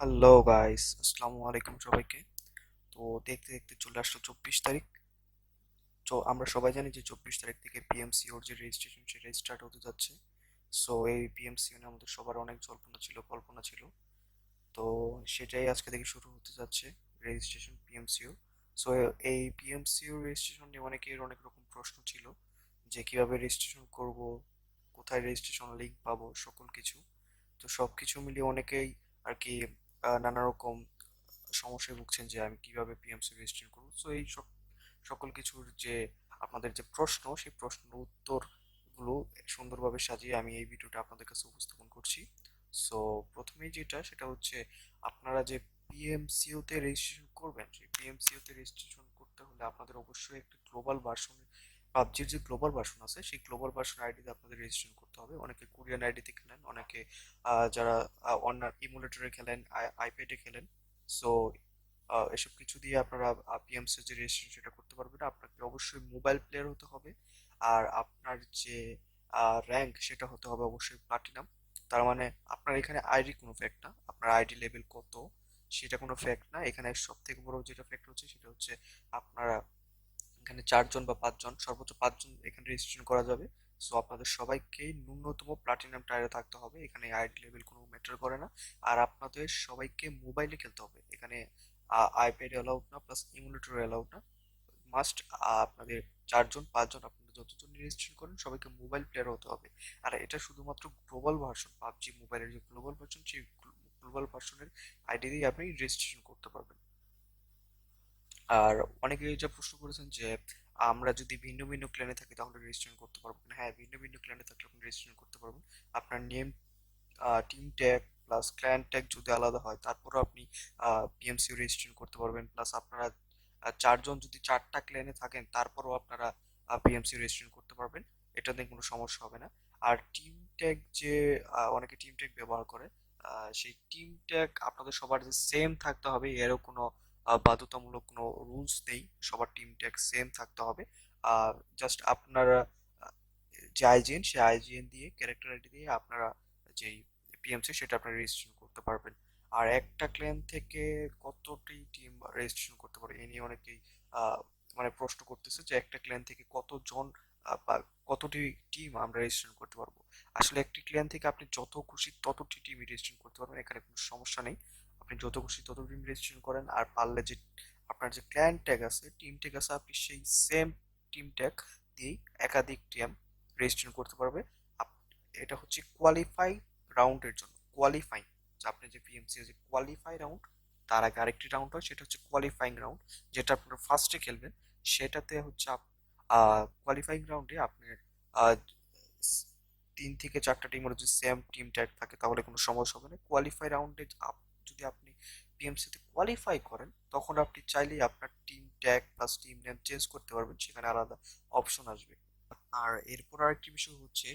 Hello guys, আসসালামু আলাইকুম সবাইকে। তো দেখতে দেখতে চলে আসলো চব্বিশ তারিখ। তো আমরা সবাই জানি যে চব্বিশ তারিখ থেকে পিএমসি ওর যে রেজিস্ট্রেশন সেটা স্টার্ট হতে যাচ্ছে। সো এই পিএমসি নিয়ে আমাদের সবার অনেক জল্পনা ছিল, কল্পনা ছিল। তো সেটাই আজকে থেকে শুরু হতে যাচ্ছে রেজিস্ট্রেশন পিএমসিও সো এই পিএমসিও রেজিস্ট্রেশন নিয়ে অনেকের অনেক রকম প্রশ্ন ছিল যে কীভাবে রেজিস্ট্রেশন করব, কোথায় রেজিস্ট্রেশন লিঙ্ক পাবো, সকল কিছু। তো সব কিছু মিলিয়ে অনেকেই আর কি নানা রকম সমস্যায় ভুগছেন যে আমি কীভাবে পিএমসি রেজিস্ট্রেশন করব। সো এই সব সকল কিছুর যে আপনাদের যে প্রশ্ন, সেই প্রশ্নের উত্তরগুলো সুন্দরভাবে সাজিয়ে আমি এই ভিডিওটা আপনাদের কাছে উপস্থাপন করছি। সো প্রথমেই যেটা, সেটা হচ্ছে আপনারা যে পিএমসিও তে রেজিস্ট্রেশন করবেন, সেই পিএমসিও তে রেজিস্ট্রেশন করতে হলে আপনাদের অবশ্যই একটা গ্লোবাল ভার্সন পাবজির যে গ্লোবাল ভার্সন আছে, সেই গ্লোবাল ভার্সন আইডিতে আপনাদের রেজিস্ট্রেশন করতে হবে। অনেকে কোরিয়ান আইডিতে খেলেন, অনেকে যারা অন্য ইমুলেটরে খেলেন আইপ্যাডে খেলেন। সো এসব কিছু দিয়ে আপনারা পিএমসি যে রেজিস্ট্রেশন সেটা করতে পারবেন। আপনাকে অবশ্যই মোবাইল প্লেয়ার হতে হবে। আর আপনার যে র্যাঙ্ক সেটা হতে হবে অবশ্যই প্লাটিনাম তার মানে আপনার এখানে আইডি কোনো ফ্যাক্ট না। আপনার আইডি লেভেল কত, সেটা কোনো ফ্যাক্ট না। এখানে সব থেকে বড় যেটা ফ্যাক্ট হচ্ছে, সেটা হচ্ছে আপনারা এখানে চারজন বা পাঁচজন, সর্বোচ্চ পাঁচজন এখানে রেজিস্ট্রেশন করা যাবে। সো আপনাদের সবাইকেই ন্যূনতম প্লাটিনাম টায়ারে থাকতে হবে। এখানে আইডি লেভেল কোনো ম্যাটার করে না। আর আপনাদের সবাইকে মোবাইলে খেলতে হবে। এখানে আইপ্যাড অ্যালাউড না প্লাস ইমুলেটর অ্যালাউড না। মাস্ট আপনাদের চারজন, পাঁচজন, আপনারা যতজন রেজিস্ট্রেশন করেন, সবাইকে মোবাইল প্লেয়ার হতে হবে। আর এটা শুধুমাত্র গ্লোবাল ভার্সন পাবজি মোবাইলের যে গ্লোবাল ভার্সন সেই গ্লোবাল ভার্সনের আইডি দিয়ে আপনি রেজিস্ট্রেশন করতে পারবেন। আর অনেকে যা প্রশ্ন করেছেন যে, আমরা যদি ভিন্ন ভিন্ন ক্ল্যানে থাকি তাহলে রেজিস্ট্রেশন করতে পারব হ্যাঁ ভিন্ন ভিন্ন ক্ল্যানে থাকলে আপনি রেজিস্ট্রেশন করতে পারবেন। আপনার name team tag plus clan tag যদি আলাদা হয়, তারপরও আপনি পিএমসি রেজিস্ট্রেশন করতে পারবেন। প্লাস আপনারা চারজন যদি চারটা ক্ল্যানে থাকেন, তারপরও আপনারা পিএমসি রেজিস্ট্রেশন করতে পারবেন। এটা নিয়ে কোনো সমস্যা হবে না। আর টিম ট্যাগ যে অনেকে টিম ট্যাগ ব্যবহার করে সেই টিম ট্যাগ আপনাদের সবার যে সেম থাকতে হবে, এরও কোনো বাধ্যতামূলক কোনো রুলস নেই। সবার টিম ট্যাগ সেম থাকতে হবে। আর জাস্ট আপনারা, যে আইজিএন সেই আইজিএন দিয়ে ক্যারেক্টার আইডি দিয়ে আপনারা যেই পিএমসি সেটা আপনারা রেজিস্ট্রেশন করতে পারবেন। আর একটা ক্লেম থেকে কতটি টিম রেজিস্ট্রেশন করতে পারে এ নিয়ে অনেকেই মানে প্রশ্ন করতেছে যে একটা ক্লেম থেকে কতজন বা কতটি টিম আমরা রেজিস্ট্রেশন করতে পারব। আসলে একটি ক্লেম থেকে আপনি যত খুশি ততটি টিম রেজিস্ট্রেশন করতে পারবেন, এখানে কোনো সমস্যা নেই। আপনি যত খুশি তত টিম রেজিস্ট্রেশন করেন, আর পারলে যে আপনার যে ক্ল্যান ট্যাগ আছে টিম ট্যাগ আছে, আপনি সেই সেম টিম ট্যাগ দিয়েই একাধিক টিম রেজিস্ট্রেশন করতে পারবে। আপ- এটা হচ্ছে কোয়ালিফাই রাউন্ডের জন্য কোয়ালিফাইং আপনি যে পিএমসি যে কোয়ালিফাই রাউন্ড তার আগে আরেকটি রাউন্ড হয়, সেটা হচ্ছে কোয়ালিফাইং রাউন্ড যেটা আপনারা ফার্স্টে খেলবেন। সেটাতে হচ্ছে কোয়ালিফাইং রাউন্ডে আপনার তিন থেকে চারটা টিমের যদি সেম টিম ট্যাগ থাকে, তাহলে কোনো সমস্যা হবে না। কোয়ালিফাই রাউন্ডে যদি আপনি পিএমসিতে কোয়ালিফাই করেন, তখন আপনি চাইলেই আপনার team tag plus team name change করতে পারবেন, সেখানে আলাদা অপশন আসবে। আর এরপর আরেকটি বিষয় হচ্ছে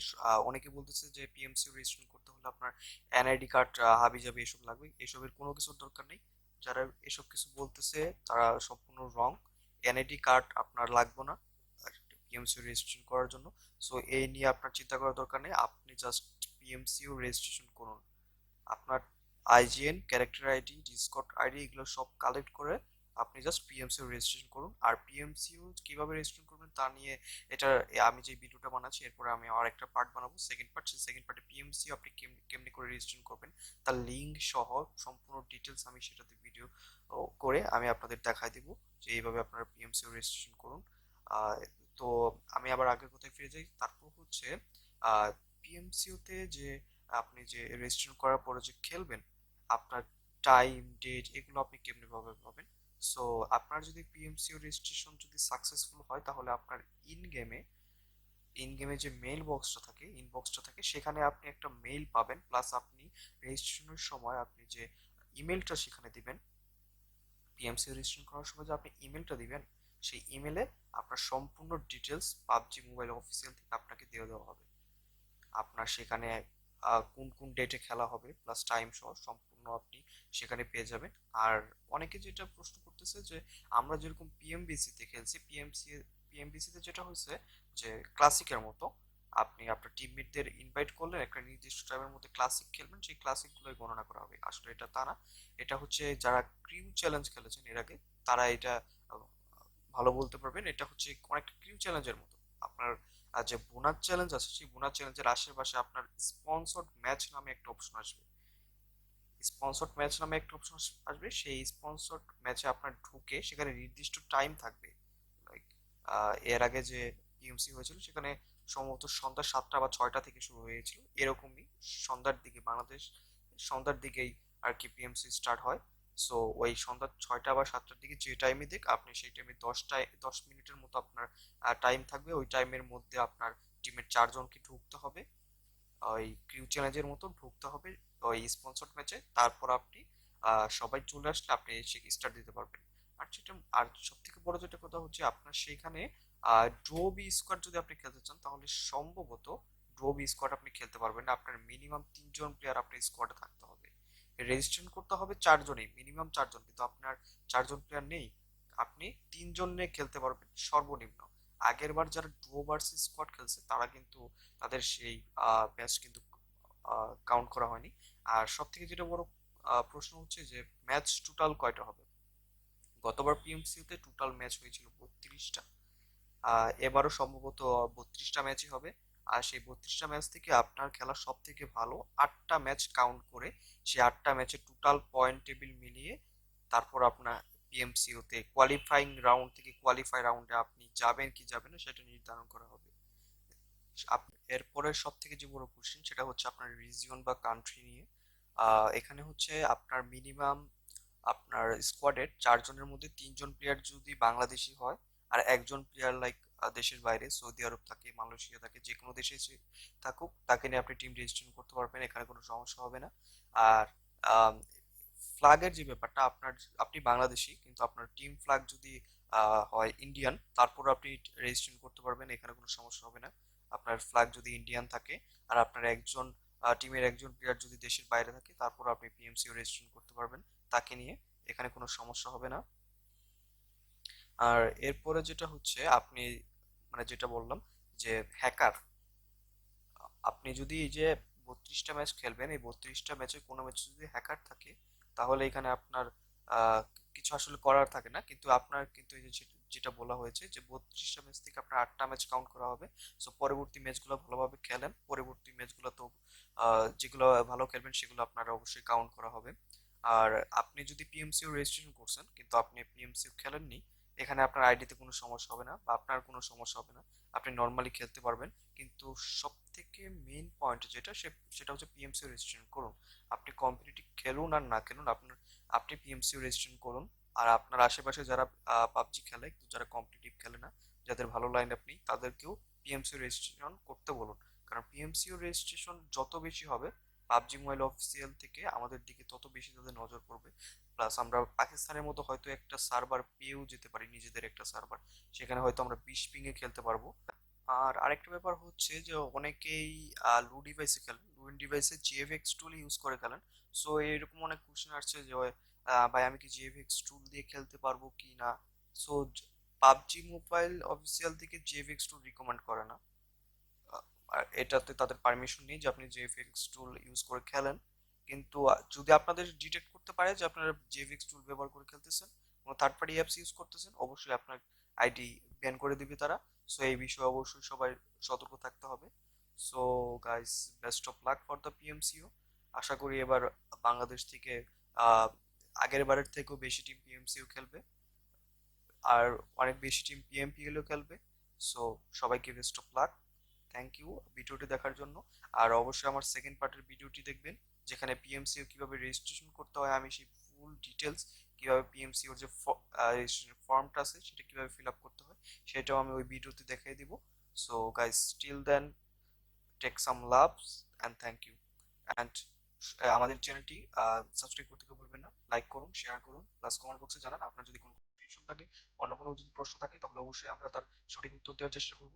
অনেকে বলতেছে যে পিএমসি রেজিস্ট্রেশন করতে হলে আপনার এনআইডি কার্ড হাবি জাবি এসব লাগবে, এসবের কোনো কিছুর দরকার নেই। যারা এসব কিছু বলতেছে, তারা সম্পূর্ণ রং এনআইডি কার্ড আপনার লাগবে না পিএমসি রেজিস্ট্রেশন করার জন্য। সো এই নিয়ে আপনার চিন্তা করার দরকার নেই, আপনি জাস্ট পিএমসিও রেজিস্ট্রেশন করুন। আপনার IGN character ID Discord ID এগুলো সব কালেক্ট করে আপনি জাস্ট পিএমসিও রেজিস্ট্রেশন করুন। আর পিএমসিও কীভাবে রেজিস্ট্রেশন করবেন তা নিয়ে এটা আমি যে ভিডিওটা বানাচ্ছি, এরপরে আমি আর একটা পার্ট বানাবো। সেকেন্ড পার্ট সেই সেকেন্ড পার্টে পিএমসি আপনি কেমনি করে রেজিস্ট্রেশন করবেন, তার লিঙ্ক সহ সম্পূর্ণ ডিটেলস আমি সেটাতে ভিডিও করে আমি আপনাদের দেখাই দিব যে এইভাবে আপনারা পিএমসি রেজিস্ট্রেশন করুন। তো আমি আবার আগের কথায় ফিরে যাই? তারপর হচ্ছে পিএমসিওতে যে আপনি যে রেজিস্ট্রেশন করার পরে যে খেলবেন, আপনার টাইম ডেট এগুলো আপনি কেমনি ভাবে পাবেন? সো আপনার যদি পিএমসিও রেজিস্ট্রেশন যদি সাকসেসফুল হয়, তাহলে আপনার ইন গেমে ইন গেমে যে মেইল বক্সটা থাকে ইনবক্সটা থাকে, সেখানে আপনি একটা মেইল পাবেন প্লাস আপনি রেজিস্ট্রেশনের সময় আপনি যে ইমেলটা সেখানে দিবেন পিএমসি রেজিস্ট্রেশন করার সময় যে আপনি ইমেলটা দিবেন, সেই ইমেলে আপনার সম্পূর্ণ ডিটেলস পাবজি মোবাইল অফিসিয়াল থেকে আপনাকে দিয়ে দেওয়া হবে। আপনার সেখানে কোন কোন ডেটে খেলা হবে প্লাস টাইম সহ সম্পূর্ণ আপনি সেখানে পেয়ে যাবেন। আর অনেকে যেটা প্রশ্ন করতেছে যে, আমরা যেরকম পিএমবিসিতে খেলছি পিএমসি পিএমবিসি তে যেটা হয়েছে যে ক্লাসিকের মতো, আপনি আপনার টিমমেটদের ইনভাইট করলেন, একটা নির্দিষ্ট টাইমের মধ্যে ক্লাসিক খেলবেন, সেই ক্লাসিকগুলোই গণনা করা হবে। আসলে এটা তা না, এটা হচ্ছে যারা ক্রিউ চ্যালেঞ্জ খেলেছেন এর আগে, তারা এটা ভালো বলতে পারবেন, এটা হচ্ছে অনেকটা ক্রিউ চ্যালেঞ্জের মতো। আপনার আহ, যে বোনাস চ্যালেঞ্জ আছে সেই বোনাস চ্যালেঞ্জের আশেপাশে আপনার স্পন্সর্ড ম্যাচ নামে একটা অপশন আসবে। স্পন্সর্ড ম্যাচ নামে একটা অপশন আসবে। সেই স্পন্সর্ড ম্যাচে আপনার ঢুকে সেখানে নির্দিষ্ট টাইম থাকবে। লাইক এর আগে যে পিএমসি হয়েছিল সেখানে সম্ভবত সন্ধ্যা সাতটা বা ছয়টা থেকে শুরু হয়েছিল। এরকমই সন্ধ্যার দিকে বাংলাদেশ সন্ধ্যার দিকেই আর কি পিএমসি স্টার্ট হয়। সো ওই সন্ধ্যা ছয়টা বা সাতটার দিকে যে টাইমে দিক, আপনি সেই টাইমে দশটায়, দশ মিনিটের মতো আপনার টাইম থাকবে। ওই টাইমের মধ্যে আপনার টিমের চারজনকে ঢুকতে হবে। ওই ক্রিউ চ্যালেঞ্জের মতো ঢুকতে হবে ওই স্পন্সর্ড ম্যাচে তারপর আপনি সবাই চলে আসলে আপনি স্টার্ট দিতে পারবেন। আর যেটা আর সব থেকে বড় যেটা কথা হচ্ছে, আপনার সেইখানে ড্রোবি স্কোয়াড যদি আপনি খেলতে চান, তাহলে সম্ভবত ড্রোবি স্কোয়াড আপনি খেলতে পারবেন না। আপনার মিনিমাম তিনজন প্লেয়ার আপনার স্কোয়াডে থাকতে হবে। রেজিস্ট্রেশন করতে হবে চারজনই মিনিমাম চারজন। কিন্তু আপনার চারজন প্লেয়ার নেই, আপনি তিনজন নিয়ে খেলতে পারবেন, সর্বনিম্ন। আগের বার যারা ড্র ভার্সেস স্কোয়াড খেলছে, তারা কিন্তু তাদের সেই ম্যাচ কিন্তু কাউন্ট করা হয়নি। আর সব থেকে যেটা বড় প্রশ্ন হচ্ছে যে ম্যাচ টোটাল কয়টা হবে? গতবার পিএমসিতে টোটাল ম্যাচ হয়েছিল বত্রিশটা। এবারও সম্ভবত বত্রিশটা ম্যাচই হবে। আর সেই বত্রিশটা ম্যাচ থেকে আপনার খেলা সব থেকে ভালো আটটা ম্যাচ কাউন্ট করে সেই আটটা ম্যাচের টোটাল পয়েন্ট টেবিল মিলিয়ে তারপর আপনার পিএমসিওতে কোয়ালিফাইং রাউন্ড থেকে কোয়ালিফাই রাউন্ডে আপনি যাবেন কি যাবেন না সেটা নির্ধারণ করা হবে। এরপরে সব থেকে যে বড় কোশ্চেন সেটা হচ্ছে আপনার রিজিয়ন বা কান্ট্রি নিয়ে। এখানে হচ্ছে আপনার মিনিমাম আপনার স্কোয়াডের চারজনের মধ্যে তিনজন প্লেয়ার যদি বাংলাদেশি হয় আর একজন প্লেয়ার লাইক দেশের বাইরে, সৌদি আরব থাকে, মালয়েশিয়া থাকে যে কোনো দেশে থাকুক, তাকে নিয়ে আপনি টিম রেজিস্ট্রেশন করতে পারবেন, এখানে কোনো সমস্যা হবে না। আর ফ্ল্যাগের যে ব্যাপারটা, আপনার, আপনি বাংলাদেশি, কিন্তু আপনার টিম ফ্ল্যাগ যদি হয় ইন্ডিয়ান তারপর আপনি রেজিস্ট্রেশন করতে পারবেন, এখানে কোনো সমস্যা হবে না। আপনার ফ্ল্যাগ যদি ইন্ডিয়ান থাকে, আর আপনার একজন টিমের একজন প্লেয়ার যদি দেশের বাইরে থাকে, তারপর আপনি পিএমসিও রেজিস্ট্রেশন করতে পারবেন, তাকে নিয়ে এখানে কোনো সমস্যা হবে না। আর এরপরে যেটা হচ্ছে, আপনি মানে যেটা বললাম যে হ্যাকার আপনি যদি এই যে বত্রিশটা ম্যাচ খেলবেন, এই বত্রিশটা ম্যাচে কোনো ম্যাচে যদি হ্যাকার থাকে, তাহলে এখানে আপনার কিছু আসলে করার থাকে না। কিন্তু আপনার কিন্তু এই যে যেটা বলা হয়েছে যে বত্রিশটা ম্যাচ থেকে আপনার আটটা ম্যাচ কাউন্ট করা হবে। সো পরবর্তী ম্যাচগুলো ভালোভাবে খেলেন। পরবর্তী ম্যাচগুলো তো যেগুলো ভালো খেলবেন সেগুলো আপনার অবশ্যই কাউন্ট করা হবে। আর আপনি যদি পিএমসিও রেজিস্ট্রেশন করছেন, কিন্তু আপনি পিএমসিও খেলেননি এখানে আপনার আইডিতে কোনো সমস্যা হবে না বা আপনার কোনো সমস্যা হবে না। আপনি নর্মালি খেলতে পারবেন। কিন্তু সব থেকে মেইন পয়েন্ট যেটা সেটা হচ্ছে পিএমসি রেজিস্ট্রেশন করুন। আপনি কম্পিটিটিভ খেলুন আর না খেলুন, আপনার, আপনি পিএমসি রেজিস্ট্রেশন করুন। আর আপনার আশেপাশে যারা পাবজি খেলে যারা কম্পিটিটিভ খেলে না, যাদের ভালো লাইন আপ নেই, তাদেরকেও পিএমসি রেজিস্ট্রেশন করতে বলুন। কারণ পিএমসিও রেজিস্ট্রেশন যত বেশি হবে, পাবজি মোবাইল অফিসিয়াল থেকে আমাদের দিকে তত বেশি তাদের নজর পড়বে। প্লাস আমরা পাকিস্তানের মতো হয়তো একটা সার্ভার পেয়েও যেতে পারি, নিজেদের একটা সার্ভার সেখানে হয়তো আমরা বিশ পিংয়ে খেলতে পারব। আর আরেকটা ব্যাপার হচ্ছে যে অনেকেই লু ডিভাইসে খেলেন। লু ডিভাইসে জিএফএক্স টুল ইউজ করে খেলেন। সো এরকম অনেক কোশ্চেন আসছে যে ভাই আমি কি জিএফএক্স টুল দিয়ে খেলতে পারব কি না? সো পাবজি মোবাইল অফিসিয়াল থেকে জিএফএক্স টুল রিকমেন্ড করে না। এটাতে তাদের পারমিশন নেই যে আপনি জিএফএক্স টুল ইউজ করে খেলেন। কিন্তু যদি আপনাদের ডিটেক্ট করতে পারে যে আপনারা জিএফএক্স টুল ব্যবহার করে খেলতেছেন, কোনো থার্ড পার্টি অ্যাপস ইউজ করতেছেন, অবশ্যই আপনার আইডি ব্যান করে দিবে তারা। সো এই বিষয়ে অবশ্যই সবাই সতর্ক থাকতে হবে। So guys best of luck for the PMCO আশা করি এবার বাংলাদেশ থেকে আগের বারের থেকেও বেশি টিম পিএমসিও খেলবে। আর অনেক বেশি টিম পিএমপিএলও খেলবে। সো সবাইকে best of luck thank you ভিডিওটি দেখার জন্য। আর অবশ্যই আমার সেকেন্ড পার্টের ভিডিওটি দেখবেন। যেখানে পিএমসিও কীভাবে রেজিস্ট্রেশন করতে হয়, আমি সেই ফুল ডিটেলস কীভাবে পিএমসিওর যে রেজিস্ট্রেশন ফর্মটা আছে, সেটা কীভাবে ফিল আপ করতে হয়, সেটাও আমি ওই ভিডিওতে দেখিয়ে দিব। So guys still then take some loves and thank you and আমাদের চ্যানেলটি সাবস্ক্রাইব করতে কেউ ভুলবেন না লাইক করুন শেয়ার করুন প্লাস কমেন্ট বক্সে জানান, আপনার যদি কোনো কোয়েশন থাকে, অন্য কোনো যদি প্রশ্ন থাকে, তাহলে অবশ্যই আমরা তার সঠিক উত্তর দেওয়ার চেষ্টা করব।